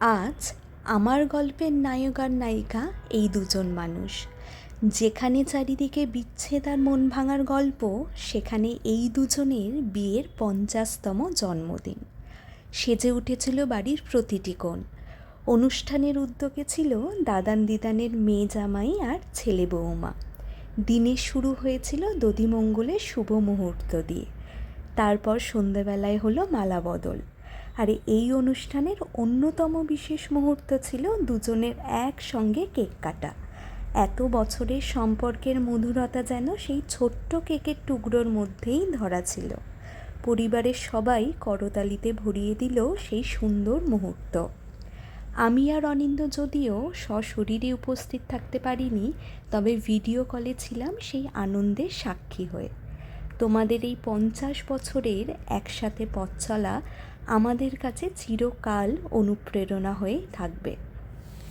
আজ আমার গল্পের নায়ক আর নায়িকা এই দুজন মানুষ। যেখানে চারিদিকে বিচ্ছেদ আর মন ভাঙার গল্প, সেখানে এই দুজনের বিয়ের পঞ্চাশতম জন্মদিন। সেজে উঠেছিল বাড়ির প্রতিটি কোণ। অনুষ্ঠানের উদ্যোগে ছিল দাদান দিদানের মেয়ে জামাই আর ছেলে বৌমা দিনের শুরু হয়েছিল দধিমঙ্গলের শুভ মুহূর্ত দিয়ে। তারপর সন্ধেবেলায় হলো মালা বদল। আর এই অনুষ্ঠানের অন্যতম বিশেষ মুহূর্ত ছিল দুজনের একসঙ্গে কেক কাটা। এত বছরের সম্পর্কের মধুরতা যেন সেই ছোট্ট কেকের টুকরোর মধ্যেই ধরা ছিল। পরিবারের সবাই করতালিতে ভরিয়ে দিল সেই সুন্দর মুহূর্ত। আমি আর অনিন্দ যদিও সশরীরে উপস্থিত থাকতে পারিনি, তবে ভিডিও কলে ছিলাম সেই আনন্দের সাক্ষী হয়ে। তোমাদের এই পঞ্চাশ বছরের একসাথে পথ চলা আমাদের কাছে চিরকাল অনুপ্রেরণা হয়ে থাকবে।